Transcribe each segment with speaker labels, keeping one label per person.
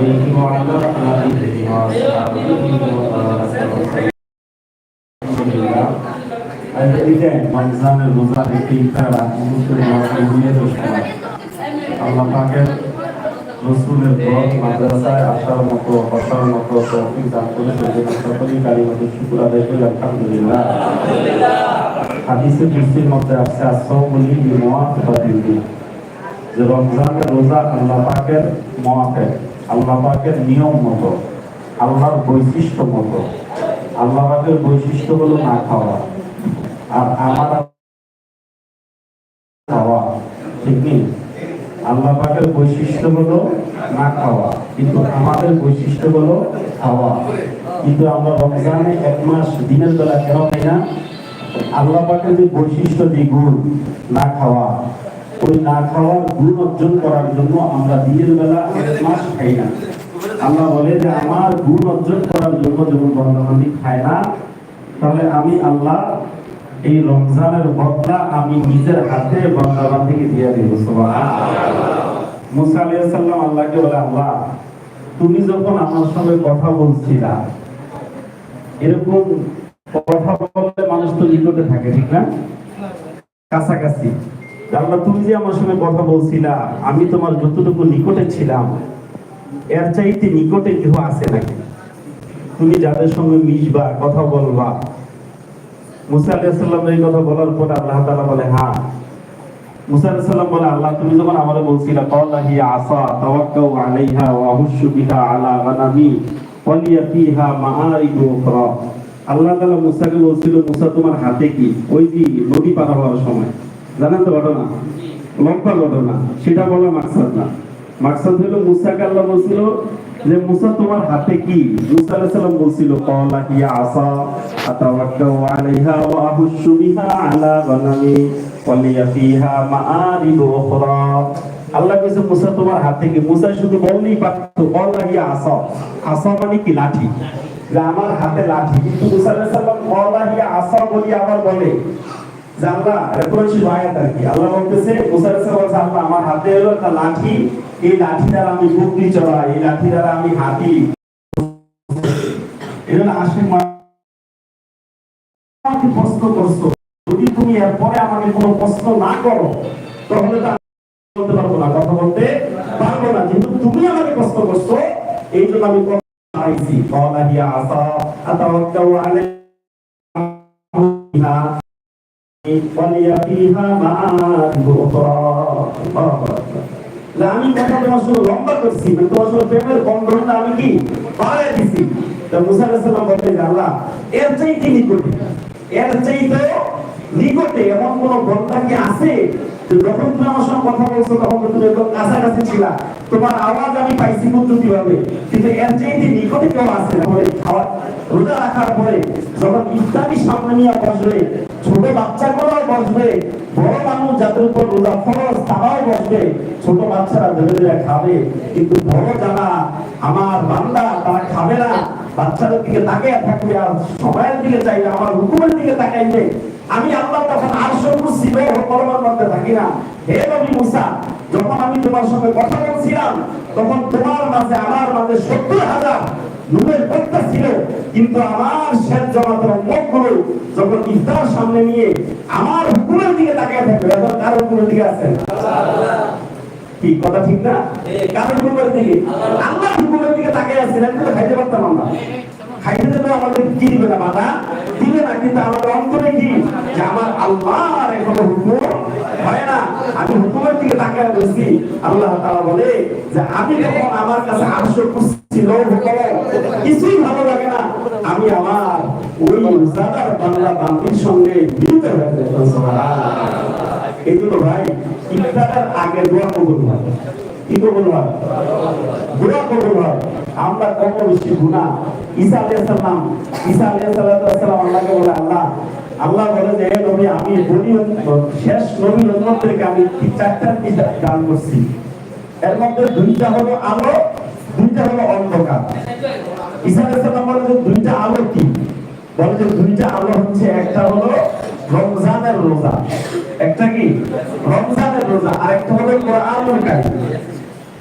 Speaker 1: عليه وعلى آله وصحبه وسلم রমজানের রোজা একটি ইফতার মুসলিম মুসলিমের সময় আল্লাহ পাকের রসুলের পর মাদ্রাসায় আসার মতো বসার মতো তৌফিক দান করে সেজন্য সকলেই কারিগত শুকুর আদায় করি আলহামদুলিল্লাহ হাদিসে কুস্তির মধ্যে আসছে আসসালামুলি মুওয়াফিকাতিল দিন যে রমজানের রোজা আল্লাহ পাকের মুওয়াফিক আল্লাহ পাকের নিয়ম মতো, আল্লাহর বৈশিষ্ট্য মতো। আল্লাহ পাকের বৈশিষ্ট্য হলো না খাওয়া। আর আমার খাওয়া, ঠিক নেই? আল্লাহ পাকের বৈশিষ্ট্য হলো না খাওয়া, কিন্তু আমাদের বৈশিষ্ট্য হলো খাওয়া। কিন্তু আমরা রমজানে এক মাস দিনের বেলা কেন খাই না? আল্লাহ পাকের যে বৈশিষ্ট্য দ্বিগুণ, না খাওয়া ওই না খাওয়ার গুণ অর্জন করার জন্য আমরা দিনের বেলা মাস খাই না। আল্লাহ বলে যে, আমার গুণ অর্জন করার জন্য যখন বন্ধবান্ধী খায় না, তাহলে আমি আল্লাহ এই রমজানের বদলা আমি নিজের হাতে বন্দাবান্দিকে দিয়ে দিব। মুসা আলাইহিস সালাম আল্লাহকে বলে, আল্লাহ, তুমি যখন আমার সঙ্গে কথা বলছিলা, এরকম কথা বললে মানুষ তো নিকটে থাকে, ঠিক না? কাছাকাছি। আল্লাহ তুমি যে আমার সঙ্গে কথা বলছিলা, আমি তোমার যতটুকু নিকটে ছিলাম, এর চাইতে নিকটে কেউ আছে নাকি? তুমি যাদের সঙ্গে মিশবা, কথা বলবা। মুসা এই কথা বলার পর আল্লাহ তাআলা বলে হ্যাঁ মুসা বলে, আল্লাহ, তুমি যখন আমারে বলছিলা আসা আলাইহা বিহা আলা গানামি আল্লাহ মুসাকে বলছিল, মুসা, তোমার হাতে কি? ওই যে নদী পার হওয়ার সময়। জানেন তো ঘটনা? লম্বা ঘটনা। সেটা বলা মাকসাদ না। মাকসাদ হলো মুসাকে আল্লাহ বলছিল যে, মুসা, তোমার হাতে কি? মুসা আলাইহিস সালাম বলছিল ক্বালা হিয়া আসা, আতাওয়াক্কাউ আলাইহা ওয়া আহুশু বিহা আলা গানামি, ওয়ালিয়া ফিহা মাআরিবু উখরা। আল্লাহ কইছে, মুসা, তোমার হাতে কি? মুসা শুধু বললেই পারতো ক্বালা হিয়া আসা। আসা মানে কি? লাঠি। যে, আমার হাতে লাঠি। কিন্তু মুসা আলাইহিস সালাম ক্বালা হিয়া আসা বলি আবার বলে। যে আল্লাহ আয়াত আর কি। আল্লাহ বলতেছে মুসা বলছে, আল্লাহ, আমার হাতে হলো একটা লাঠি। এই লাঠি দ্বারা আমি বকরি চড়াই এই লাঠি দ্বারা আমি করছ, যদি তুমি এরপরে আমাকে কোনো প্রশ্ন না করো, তাহলে বলতে পারব না, কথা বলতে পারব না। যেহেতু তুমি আমাকে প্রশ্ন করছ, এই জন্য আমি আসা আতাওয়াক্কাউ আমি লম্বা করছি মানে তোমার প্রেমের বন্ধনটা আমি কি বাড়াই দিছি? তা মুসা সালাম আল্লাহ, এর চাইতে নিকটে, এর চাইতে নিকটে এমন কোন বন্ধা কি আছে? যখন তুমি আমার সঙ্গে কথা বলছো, তখন তুমি একদম কাছাকাছি ছিলা। তোমার আওয়াজ আমি পাইছি পদ্ধতি ভাবে কিন্তু এর চাইতে নিকটে কেউ না। পরে খাওয়া রোজা রাখার পরে যখন ইফতারি সামনে নিয়ে বসবে, ছোট বাচ্চাগুলোও বসবে, বড় মানুষ যাদের উপর রোজা ফরজ, তারাও বসবে। ছোট বাচ্চারা ধরে ধরে খাবে। কিন্তু বড় যারা আমার বান্দা, তারা খাবে না। বাচ্চাদের দিকে তাকিয়ে থাকবে আর সময়ের দিকে চাইবে আমার হুকুমের দিকে তাকাইবে আমি আল্লাহ তখন সবুজ কলমার মধ্যে থাকি না। হে নবী মুসা, যখন আমি তোমার সঙ্গে কথা বলছিলাম, তখন তোমার মাঝে আমার মাঝে সত্তর হাজার নূরের পর্দা ছিল। কিন্তু আমার শেষ জমাতের মুখগুলো যখন ইফতার সামনে নিয়ে আমার হুকুমের দিকে তাকিয়ে থাকবে, এখন কার হুকুমের দিকে আছেন কি কথা ঠিক না? কার হুকুমের দিকে? আল্লাহর হুকুমের দিকে তাকিয়ে আছেন আমি তো খাইতে পারতাম আমরা। খাইতে দেবে আমাদের কি দিবে না বাধা? দিবে না, কিন্তু আমাদের অন্তরে কি? যে আমার আল্লাহর এখনও হুকুম হয় না। আমি হুকুমের দিকে তাকিয়ে বলছি আল্লাহ তাআলা বলে যে আমি যখন আমার কাছে আটশো ছিল কিছুই ভালো লাগে না। আমি আমার ওই রোজাদার বাংলা বান্দির সঙ্গে মিলিত জন্য ভাই, ইফতারের আগে দোয়া কবুল হয়। কি হয় আমরা কত বেশি গুনাহ ঈসা আলাইহিস ঈসা আলাইহিস আল্লাহকে বলে, আল্লাহ আল্লাহ বলে যে নবী, আমি বলি শেষ নবীর উম্মতদেরকে আমি চারটা কিতাব দান করছি। এর মধ্যে দুইটা হলো আলো, দুইটা হলো অন্ধকার। ঈসা আলাইহিস বলে যে, দুইটা আলো কি? বলে যে, দুইটা আলো হচ্ছে, একটা হলো রমজানের রোজা। একটা কি? রমজানের রোজা। আর একটা হলো কোরআনুল কারীম।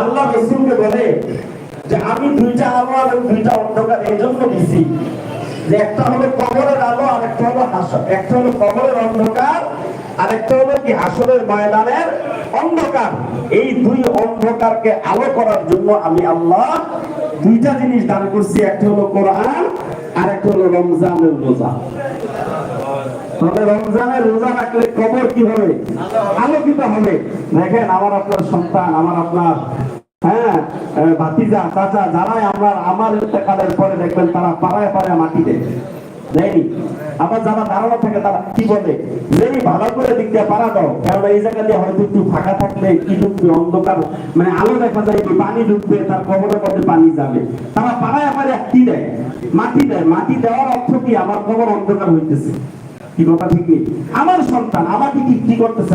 Speaker 1: আল্লাহ রসুলকে বলে যে আমি দুইটা আলো আর দুইটা অন্ধকার এই জন্য দিছি। যে একটা হলো কবরের আলো আর একটা হলো হাসর। একটা হলো কবরের অন্ধকার আর একটা হলো কি হাসরের ময়দানের অন্ধকার। এই দুই অন্ধকারকে আলো করার জন্য আমি আল্লাহ দুইটা জিনিস দান করছি। একটা হলো কোরআন আর একটা হলো রমজানের রোজা। তবে রমজানের রোজা রাখলে কবর কি হবে? আলোকিত হবে। দেখেন, আমার আপনার সন্তান, আমার আপনার হ্যাঁ ভাতিজা, চাচা, যারাই আমরা, আমার ইন্তেকালের পরে দেখবেন তারা পাড়ায় পাড়ায় মাটি দেয় দেয়নি? আবার যারা দাঁড়ানো থাকে, তারা কি বলে? যেই ভালো করে দিক পাড়া দাও। কারণ এই জায়গা দিয়ে হয়তো একটু ফাঁকা থাকলে কি ঢুকবে? অন্ধকার মানে আলো দেখা কি পানি ঢুকবে, তার কবরের মধ্যে পানি যাবে। তারা পাড়ায় পাড়ায় কি দেয়? মাটি দেয়। মাটি দেওয়ার অর্থ কি? আমার কবর অন্ধকার হইতেছে। কি কথা ঠিক নেই? আমার সন্তান আমাকে কি করতেছে?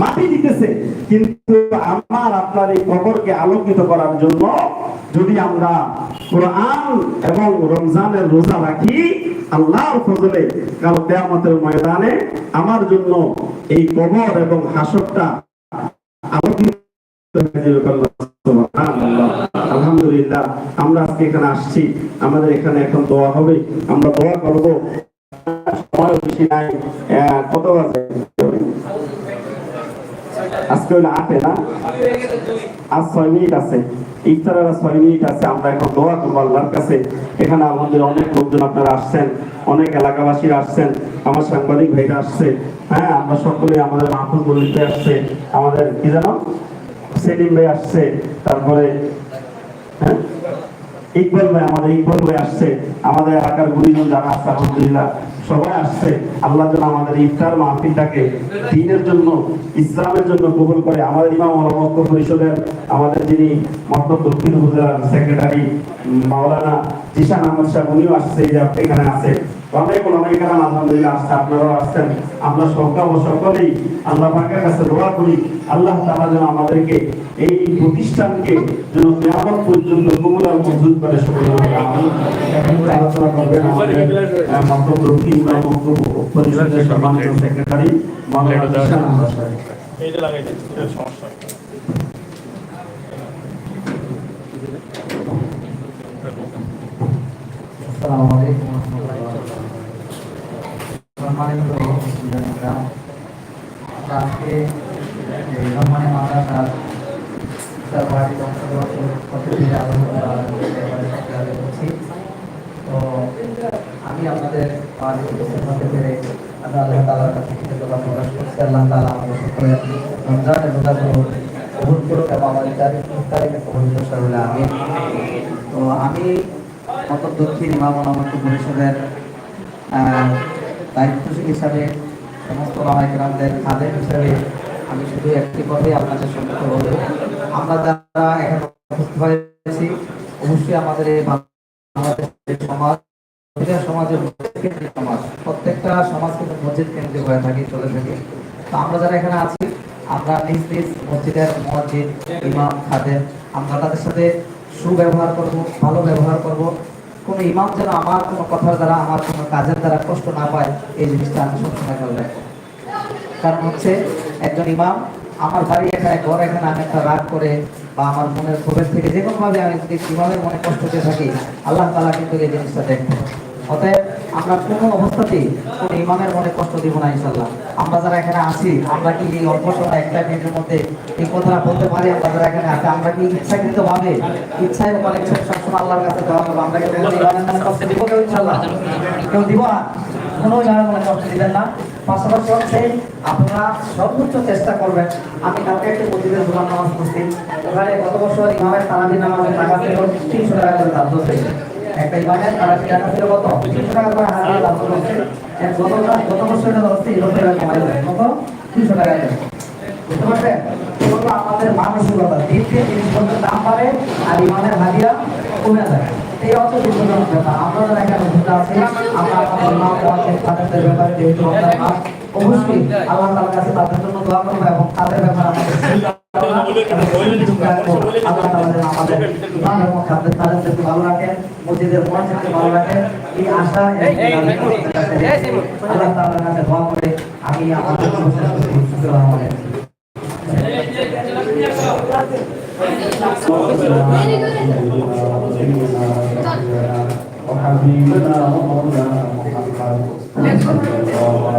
Speaker 1: মাটি দিতেছে। কিন্তু আমার আপনার এই কবরকে আলোকিত করার জন্য যদি আমরা কোরআন এবং রমজানের রোজা রাখি, আল্লাহর ফজলে কাল ময়দানে আমার জন্য এই কবর এবং হাসরটা আলোকিত। আলহামদুলিল্লাহ, আমরা আজকে এখানে আসছি। আমাদের এখানে এখন দোয়া হবে। আমরা দোয়া করব সময় বেশি নাই কত বাজে আজকে হলো আটে না আজ ছয় মিনিট আছে। ইফতারের ছয় মিনিট আছে। আমরা এখন দোয়া করব আল্লাহর কাছে। এখানে আমাদের অনেক লোকজন আপনারা আসছেন। অনেক এলাকাবাসীরা আসছেন। আমার সাংবাদিক ভাইরা আসছে। হ্যাঁ আমরা সকলে আমাদের মাহফুজ বলিতে আসছে। আমাদের কি জানো? সেলিম ভাই আসছে। তারপরে হ্যাঁ? ইকবাল ভাই, আমাদের ইকবাল ভাই আসছে। আমাদের এলাকার গুরুজন যারা আছে, আলহামদুলিল্লাহ। সবাই আসছে। আল্লাহ যেন আমাদের ইফতার মাহফিলটাকে দিনের জন্য, ইসলামের জন্য কবুল করে। আমাদের ইমাম পরিষদের, আমাদের যিনি দক্ষিণ উপজেলার সেক্রেটারি মাওলানা জিশান আহমদ সাহেব, উনিও আসছে এখানে আছে অনেক অনেক আলহামদুলিল্লাহ আসছে, আপনারাও আসছেন। আমরা সকল সকলেই আল্লাহ পাকের কাছে দোয়া করি। আল্লাহ তাআলা যেন আমাদেরকে এই প্রতিষ্ঠানকে যেন কিয়ামত পর্যন্ত কবুল আর করে সকলে আলোচনা করবেন পরিষদের সম্মানিত সেক্রেটারি সাহেব
Speaker 2: এইটা লাগাই সমস্যা
Speaker 3: আসসালামু আলাইকুম। সম্মানিত আজকে রহমানের মাদ্রাসার পার্টির অংশগ্রহণ করতে পেরে। তো আমি আপনাদের উপস্থিত আমি আল্লাহ তাআলার কাছে তাআলা আমাদের সকলের রমজানের রোজাগুলো কবুল করুক এবং আমাদের সকলে তো আমি মত দক্ষিণ ইমাম দায়িত্বশীল হিসাবে সমস্ত রামাইকরামদের খাদের হিসাবে আমি শুধু একটি কথাই আপনাদের সম্মুখে বলব। আমরা যারা এখানে উপস্থিত হয়েছি, অবশ্যই আমাদের এই সমাজ সমাজের মসজিদ সমাজ, প্রত্যেকটা সমাজ কিন্তু মসজিদ কেন্দ্রিক হয়ে থাকে, চলে থাকে। তো আমরা যারা এখানে আছি, আমরা নিজ নিজ মসজিদের মসজিদ, ইমাম খাদের আমরা তাদের সাথে সুব্যবহার করব, ভালো ব্যবহার করব। কোনো ইমাম যেন আমার কোনো কথার দ্বারা, আমার কোনো কাজের দ্বারা কষ্ট না পায়, এই জিনিসটা আমি সবসময় খেয়াল রাখব। কারণ হচ্ছে একজন ইমাম, আমার বাড়ি এখানে ঘর এখানে আমি একটা রাগ করে বা আমার মনের ক্ষোভের থেকে যে কোনো ভাবে আমি যদি ইমামের মনে কষ্ট দিয়ে থাকি, আল্লাহ তালা কিন্তু এই জিনিসটা দেখবেন অতএব আমরা কোনো অবস্থাতেই কোনো ইমামের মনে কষ্ট দিব না ইনশাল্লাহ আমরা যারা এখানে আছি, আমরা কি এই অল্প সময় একটা মিনিটের মধ্যে এই কথাটা বলতে পারি? আমরা যারা এখানে আছি, আমরা কি ইচ্ছাকৃত ইচ্ছায় বা সবসময় আল্লাহর কাছে দেওয়া হবে আমরা কি ইমামের মনে কষ্ট দিব কেউ ইনশাল্লাহ কেউ দিব না। কোনো ইমামের মনে কষ্ট দিবেন না। পাশাপাশি হচ্ছে আপনারা সর্বোচ্চ চেষ্টা করবেন। আমি কালকে একটা মসজিদের জোমান নামাজ পড়ছি। ওখানে গত বছর ইমামের তারাবি নামাজের টাকা ছিল তিনশো টাকা করে দাম ধরছে একটা ইমামের তারাবি টাকা ছিল কত? তিনশো টাকা করে হাজার দাম ধরছে গত বছর এটা ধরছে বছর কমাই কত? তিনশো টাকা করে। বুঝতে পারছেন? আমাদের মানসিকতা। দিন দিন জিনিসপত্রের দাম বাড়ে আর ইমানের হাজিরা কমে যায়। এই অত দুঃখজনক ব্যাপার আপনারা এখানে উপস্থিত আছেন আমরা আমাদের মা বাবাদের তাদের ব্যাপারে যেহেতু রমজান মাস অবশ্যই আল্লাহ তাআলার কাছে তাদের জন্য দোয়া করব এবং তাদের ব্যাপারে আমাদের। আল্লাহ আমাদের ইমান এবং খাদ্যের তাদেরকে ভালো রাখেন মসজিদের ভালো রাখেন। এই আশা আল্লাহ কাছে দোয়া করে আমি আমাদের
Speaker 1: حبيبنا ومولانا محمد صلى الله